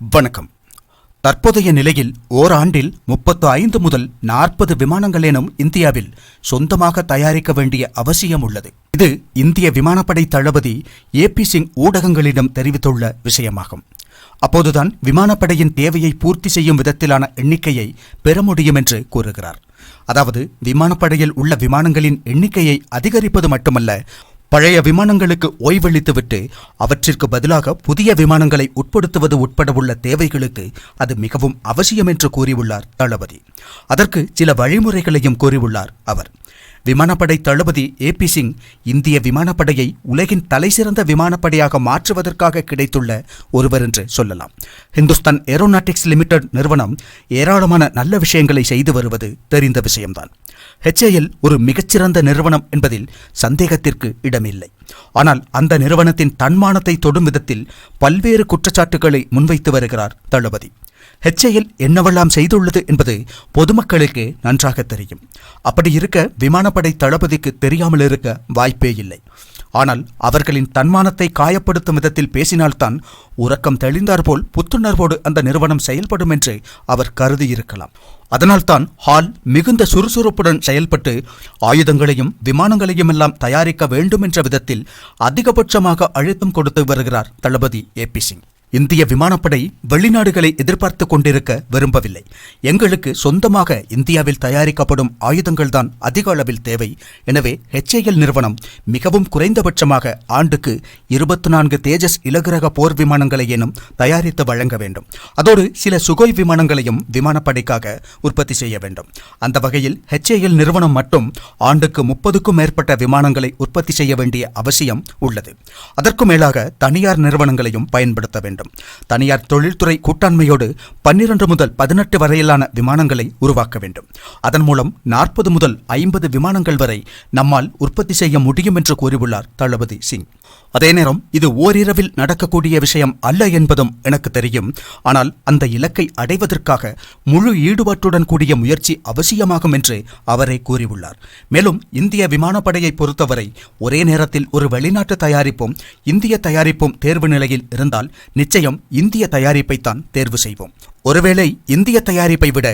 வணக்கம். தற்போதைய நிலையில் ஓராண்டில் முப்பத்து ஐந்து முதல் நாற்பது விமானங்கள் எனும் இந்தியாவில் சொந்தமாக தயாரிக்க வேண்டிய அவசியம் உள்ளது. இது இந்திய விமானப்படை தளபதி ஏ பி சிங் ஊடகங்களிடம் தெரிவித்துள்ள விஷயமாகும். அப்போதுதான் விமானப்படையின் தேவையை பூர்த்தி செய்யும் விதத்திலான எண்ணிக்கையை பெற முடியும் என்று கூறுகிறார். அதாவது விமானப்படையில் உள்ள விமானங்களின் எண்ணிக்கையை அதிகரிப்பது மட்டுமல்ல பழைய விமானங்களுக்கு ஓய்வளித்துவிட்டு அவற்றிற்கு பதிலாக புதிய விமானங்களை உட்படுத்துவது உட்பட உள்ள தேவைகளுக்கு அது மிகவும் அவசியம் என்று கூறியுள்ளார் தளபதி. அதற்கு சில வழிமுறைகளையும் கூறியுள்ளார் அவர். விமானப்படை தளபதி ஏ பி சிங் இந்திய விமானப்படையை உலகின் தலைசிறந்த விமானப்படையாக மாற்றுவதற்காக கிடைத்துள்ள ஒருவர் என்று சொல்லலாம். ஹிந்துஸ்தான் ஏரோநாட்டிக்ஸ் லிமிடெட் நிறுவனம் ஏராளமான நல்ல விஷயங்களை செய்து வருவது தெரிந்த விஷயம்தான். ஹெச்ஏஎல் ஒரு மிகச்சிறந்த நிறுவனம் என்பதில் சந்தேகத்திற்கு இடமில்லை. ஆனால் அந்த நிறுவனத்தின் தன்மானத்தை தொடும் விதத்தில் பல்வேறு குற்றச்சாட்டுகளை முன்வைத்து வருகிறார் தளபதி. ஹெச்ஏஎல் என்னவெல்லாம் செய்துள்ளது என்பது பொதுமக்களுக்கு நன்றாக தெரியும். அப்படி இருக்க விமானப்படை தளபதிக்கு தெரியாமல் இருக்க வாய்ப்பே இல்லை. ஆனால் அவர்களின் தன்மானத்தை காயப்படுத்தும் விதத்தில் பேசினால்தான் உறக்கம் தெளிந்தாற்போல் புத்துணர்வோடு அந்த நிறுவனம் செயல்படும் என்று அவர் கருதியிருக்கலாம். அதனால்தான் ஹால் மிகுந்த சுறுசுறுப்புடன் செயல்பட்டு ஆயுதங்களையும் விமானங்களையும் எல்லாம் தயாரிக்க வேண்டும் என்ற விதத்தில் அதிகபட்சமாக அழுத்தம் கொடுத்து வருகிறார் தளபதி ஏ பி சிங். இந்திய விமானப்படை வெளிநாடுகளை எதிர்பார்த்து கொண்டிருக்க விரும்பவில்லை. எங்களுக்கு சொந்தமாக இந்தியாவில் தயாரிக்கப்படும் ஆயுதங்கள் தான் அதிக அளவில் தேவை. எனவே ஹெச்ஏஎல் நிறுவனம் மிகவும் குறைந்தபட்சமாக ஆண்டுக்கு இருபத்தி நான்கு தேஜஸ் இலகுரக போர் விமானங்களை எனும் தயாரித்து வழங்க வேண்டும். அதோடு சில சுகோய் விமானங்களையும் விமானப்படைக்காக உற்பத்தி செய்ய வேண்டும். அந்த வகையில் ஹெச்ஏஎல் நிறுவனம் மட்டும் ஆண்டுக்கு முப்பதுக்கும் மேற்பட்ட விமானங்களை உற்பத்தி செய்ய வேண்டிய அவசியம் உள்ளது. அதற்கும் மேலாக தனியார் நிறுவனங்களையும் பயன்படுத்த வேண்டும். வேண்டும். தனியார் தொழில்துறை கூட்டாண்மையோடு பன்னிரண்டு முதல் பதினெட்டு வரையிலான விமானங்களை உருவாக்க வேண்டும். அதன் மூலம் நாற்பது முதல் ஐம்பது விமானங்கள் வரை நம்மால் உற்பத்தி செய்ய முடியும் என்று கூறியுள்ளார் தளபதி சிங். அதே நேரம் இது ஓரிரவில் நடக்கக்கூடிய விஷயம் அல்ல என்பதும் எனக்கு தெரியும். ஆனால் அந்த இலக்கை அடைவதற்காக முழு ஈடுபாட்டுடன் கூடிய முயற்சி அவசியமாகும் என்று அவரே கூறியுள்ளார். மேலும் இந்திய விமானப்படையை பொறுத்தவரை ஒரே நேரத்தில் ஒரு வெளிநாட்டு தயாரிப்பும் இந்திய தயாரிப்பும் தேர்வு நிலையில் இருந்தால் நிச்சயம் இந்திய தயாரிப்பைத்தான் தேர்வு செய்வோம். ஒருவேளை இந்திய தயாரிப்பை விட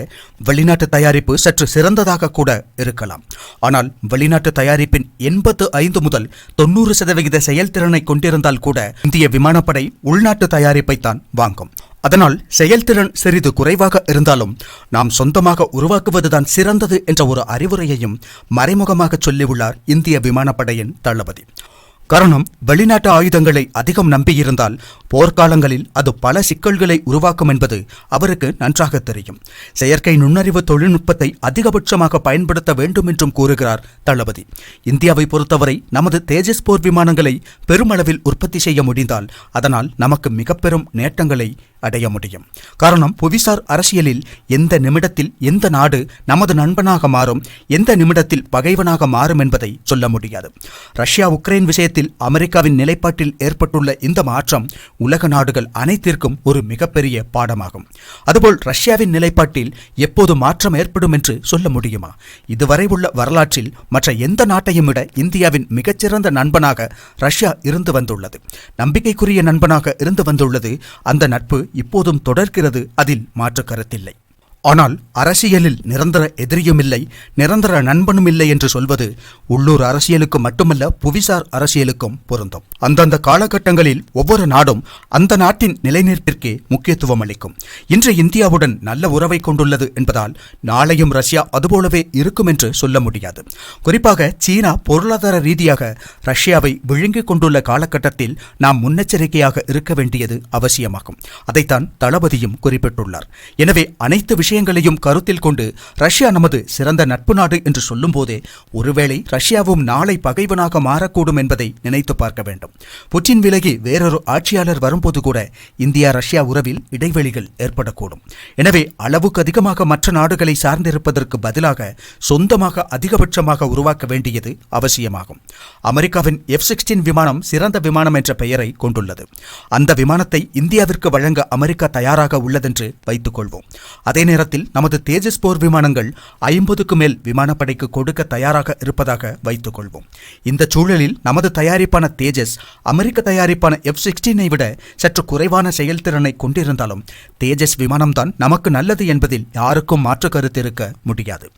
வெளிநாட்டு தயாரிப்பு சற்று சிறந்ததாக கூட இருக்கலாம். ஆனால் வெளிநாட்டு தயாரிப்பின் எண்பத்து ஐந்து முதல் தொண்ணூறு சதவிகித செயல்திறனை கொண்டிருந்தால் கூட இந்திய விமானப்படை உள்நாட்டு தயாரிப்பைத்தான் வாங்கும். அதனால் செயல்திறன் சிறிது குறைவாக இருந்தாலும் நாம் சொந்தமாக உருவாக்குவதுதான் சிறந்தது என்ற ஒரு அறிவுரையையும் மறைமுகமாக சொல்லியுள்ளார் இந்திய விமானப்படையின் தளபதி. காரணம் வெளிநாட்டு ஆயுதங்களை அதிகம் நம்பியிருந்தால் போர்க்காலங்களில் அது பல சிக்கல்களை உருவாக்கும் என்பது அவருக்கு நன்றாக தெரியும். செயற்கை நுண்ணறிவு தொழில்நுட்பத்தை அதிகபட்சமாக பயன்படுத்த வேண்டும் என்றும் கூறுகிறார் தளபதி. இந்தியாவை பொறுத்தவரை நமது தேஜஸ் போர் விமானங்களை பெருமளவில் உற்பத்தி செய்ய முடிந்தால் அதனால் நமக்கு மிக பெரும் நேட்டங்களை அடைய முடியும். காரணம் புவிசார் அரசியலில் எந்த நிமிடத்தில் எந்த நாடு நமது நண்பனாக மாறும் எந்த நிமிடத்தில் பகைவனாக மாறும் என்பதை சொல்ல முடியாது. ரஷ்யா உக்ரைன் விஷயத்தில் அமெரிக்காவின் நிலைப்பாட்டில் ஏற்பட்டுள்ள இந்த மாற்றம் உலக நாடுகள் அனைத்திற்கும் ஒரு மிகப்பெரிய பாடமாகும். அதுபோல் ரஷ்யாவின் நிலைப்பாட்டில் எப்போது மாற்றம் ஏற்படும் என்று சொல்ல முடியுமா? இதுவரை உள்ள வரலாற்றில் மற்ற எந்த நாட்டையும் விட இந்தியாவின் மிகச்சிறந்த நண்பனாக ரஷ்யா இருந்து வந்துள்ளது. நம்பிக்கைக்குரிய நண்பனாக இருந்து வந்துள்ளது. அந்த நட்பு இப்போதும் தொடர்கிறது. அதில் மாற்று கருத்தில்லை. ஆனால் அரசியலில் நிரந்தர எதிரியும் இல்லை நிரந்தர நண்பனும் இல்லை என்று சொல்வது உள்ளூர் அரசியலுக்கு மட்டுமல்ல புவிசார் அரசியலுக்கும் பொருந்தும். அந்தந்த காலகட்டங்களில் ஒவ்வொரு நாடும் அந்த நாட்டின் நிலைநிற்பிற்கே முக்கியத்துவம் அளிக்கும். இன்று இந்தியாவுடன் நல்ல உறவை கொண்டுள்ளது என்பதால் நாளையும் ரஷ்யா அதுபோலவே இருக்கும் என்று சொல்ல முடியாது. குறிப்பாக சீனா பொருளாதார ரீதியாக ரஷ்யாவை விழுங்கிக் கொண்டுள்ள காலகட்டத்தில் நாம் முன்னெச்சரிக்கையாக இருக்க வேண்டியது அவசியமாகும். அதைத்தான் தளபதியும் குறிப்பிட்டுள்ளார். எனவே அனைத்து விஷயம் விஷயங்களையும் கருத்தில் கொண்டு ரஷ்யா நமது சிறந்த நட்பு நாடு என்று சொல்லும்போதே ஒருவேளை ரஷ்யாவும் நாளை பகைவனாக மாறக்கூடும் என்பதை நினைத்து பார்க்க வேண்டும். புட்டின் விலகி வேறொரு ஆட்சியாளர் வரும்போது கூட இந்தியா ரஷ்யா உறவில் இடைவெளிகள் ஏற்படக்கூடும். எனவே அளவுக்கு அதிகமாக மற்ற நாடுகளை சார்ந்திருப்பதற்கு பதிலாக சொந்தமாக அதிகபட்சமாக உருவாக்க வேண்டியது அவசியமாகும். அமெரிக்காவின் எஃப் சிக்ஸ்டீன் விமானம் சிறந்த விமானம் என்ற பெயரை கொண்டுள்ளது. அந்த விமானத்தை இந்தியாவிற்கு வழங்க அமெரிக்கா தயாராக உள்ளதென்று வைத்துக் கொள்வோம் அதே நேரம் நேரத்தில் நமது தேஜஸ் போர் விமானங்கள் ஐம்பதுக்கு மேல் விமானப்படைக்கு கொடுக்க தயாராக இருப்பதாக வைத்துக் கொள்வோம். இந்த சூழலில் நமது தயாரிப்பான தேஜஸ் அமெரிக்க தயாரிப்பான எஃப் சிக்ஸ்டீனை விட சற்று குறைவான செயல்திறனை கொண்டிருந்தாலும் தேஜஸ் விமானம்தான் நமக்கு நல்லது என்பதில் யாருக்கும் மாற்று கருத்து இருக்க முடியாது.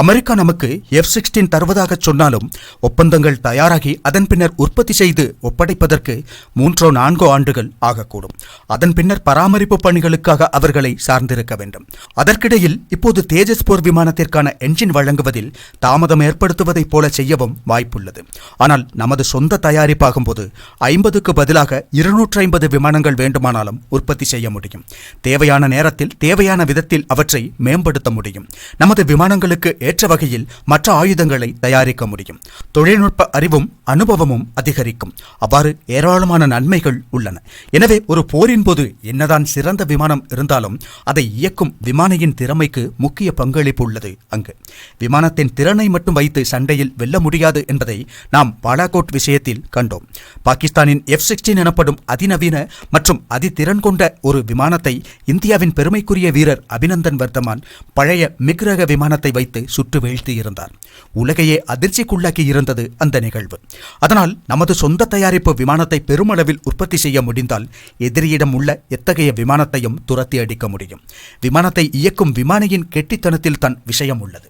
அமெரிக்கா நமக்கு எஃப் சிக்ஸ்டீன் தருவதாக சொன்னாலும் ஒப்பந்தங்கள் தயாராகி அதன் பின்னர் உற்பத்தி செய்து ஒப்படைப்பதற்கு மூன்றோ நான்கோ ஆண்டுகள் ஆகக்கூடும். அதன் பின்னர் பராமரிப்பு பணிகளுக்காக அவர்களை சார்ந்திருக்க வேண்டும். அதற்கிடையில் இப்போது தேஜஸ் போர் விமானத்திற்கான என்ஜின் வழங்குவதில் தாமதம் ஏற்படுத்துவதைப் போல செய்யவும் வாய்ப்புள்ளது. ஆனால் நமது சொந்த தயாரிப்பாகும்போது ஐம்பதுக்கு பதிலாக இருநூற்றி ஐம்பது விமானங்கள் வேண்டுமானாலும் உற்பத்தி செய்ய முடியும். தேவையான நேரத்தில் தேவையான விதத்தில் அவற்றை மேம்படுத்த முடியும். நமது விமானங்களுக்கு ஏற்ற வகையில் மற்ற ஆயுதங்களை தயாரிக்க முடியும். தொழில்நுட்ப அறிவும் அனுபவமும் அதிகரிக்கும். அவ்வாறு ஏராளமான நன்மைகள் உள்ளன. எனவே ஒரு போரின் போது என்னதான் சிறந்த விமானம் இருந்தாலும் அதை இயக்கும் விமானியின் திறமைக்கு முக்கிய பங்களிப்பு உள்ளது அங்கு. விமானத்தின் திறனை மட்டும் வைத்து சண்டையில் வெல்ல முடியாது என்பதை நாம் பாலாகோட் விஷயத்தில் கண்டோம். பாகிஸ்தானின் எஃப் சிக்ஸ்டீன் எனப்படும் அதிநவீன மற்றும் அதிதிறன் கொண்ட ஒரு விமானத்தை இந்தியாவின் பெருமைக்குரிய வீரர் அபிநந்தன் வர்தமான் பழைய மிக்ரக விமானத்தை வைத்து சுட்டு வீழ்த்தியிருந்தார் உலகையே அதிர்ச்சிக்குள்ளாக்கி இருந்தது அந்த நிகழ்வு. அதனால் நமது சொந்த தயாரிப்பு விமானத்தை பெருமளவில் உற்பத்தி செய்ய முடிந்தால் எதிரியிடம் உள்ள எத்தகைய விமானத்தையும் துரத்தி அடிக்க முடியும். விமானத்தை இயக்கும் விமானியின் கெட்டித்தனத்தில் தான் விஷயம் உள்ளது.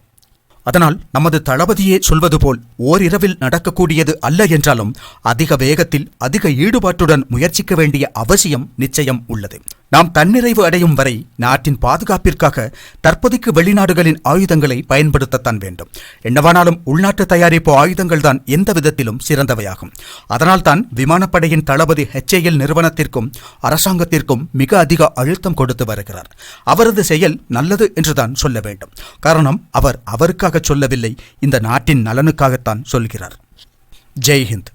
அதனால் நமது தளபதியே சொல்வது போல் ஓரிரவில் நடக்கக்கூடியது அல்ல என்றாலும் அதிக வேகத்தில் அதிக ஈடுபாட்டுடன் முயற்சிக்க வேண்டிய அவசியம் நிச்சயம் உள்ளது. நாம் தன்னிறைவு அடையும் வரை நாட்டின் பாதுகாப்பிற்காக தற்போதைக்கு வெளிநாடுகளின் ஆயுதங்களை பயன்படுத்தத்தான் வேண்டும். என்னவானாலும் உள்நாட்டு தயாரிப்பு ஆயுதங்கள் தான் எந்த விதத்திலும் சிறந்தவையாகும். அதனால்தான் விமானப்படையின் தளபதி ஹெச்ஏஎல் நிறுவனத்திற்கும் அரசாங்கத்திற்கும் மிக அதிக அழுத்தம் கொடுத்து வருகிறார். அவரது செயல் நல்லது என்றுதான் சொல்ல வேண்டும். காரணம் அவர் அவருக்காக சொல்லவில்லை. இந்த நாட்டின் நலனுக்காகத்தான் சொல்கிறார். ஜெய் ஹிந்த்